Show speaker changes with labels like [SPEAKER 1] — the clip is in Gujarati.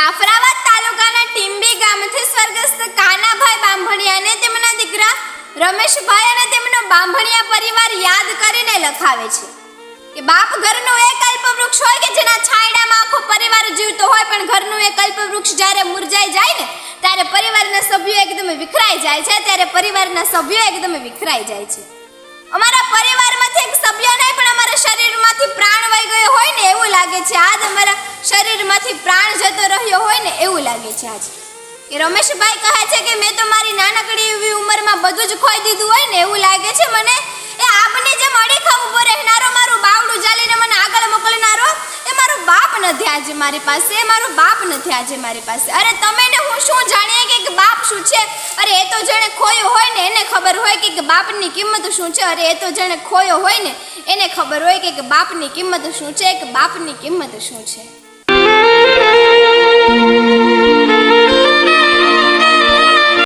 [SPEAKER 1] જાફરાબાદ તાલુકાના ટીંબી ગામથી સ્વર્ગસ્થ કાનાભાઈ બાંભણિયાને તેમના દીકરા રમેશભાઈ અને તેમનો બાંભણિયા પરિવાર યાદ કરીને લખાવે છે કે બાપ ઘરનું એક અલ્પવૃક્ષ હોય કે જેના છાંયડામાં આખો પરિવાર જીવતો હોય, પણ ઘરનું એક અલ્પવૃક્ષ જ્યારે મુરઝાઈ જાય ને, ત્યારે પરિવારના સભ્યો એકદમ વિખરાઈ જાય છે, ત્યારે પરિવારના સભ્યો એકદમ વિખરાઈ જાય છે. શરીરમાંથી પ્રાણ જતો રહ્યો હોય ને એવું લાગે છે આજે. કે રમેશભાઈ કહે છે કે મેં તો મારી નાનકડી એવી ઉંમરમાં બધું જ ખોઈ દીધું હોય ને એવું લાગે છે મને. એ આપની જેમ અડીખા ઊભો રહેનારો, મારું બાવડું ચાલીને મને આગળ મોકલનારો, એ મારો બાપ નથી આજે મારી પાસે, એ મારો બાપ નથી આજે મારી પાસે. અરે તમે ને હું શું જાણીએ કે બાપ શું છે? અરે એ તો જેણે ખોયો હોય ને એને ખબર હોય કે બાપની કિંમત શું છે? અરે એ તો જેણે ખોયો હોય ને એને ખબર હોય કે બાપની કિંમત શું છે? કે બાપની કિંમત શું છે?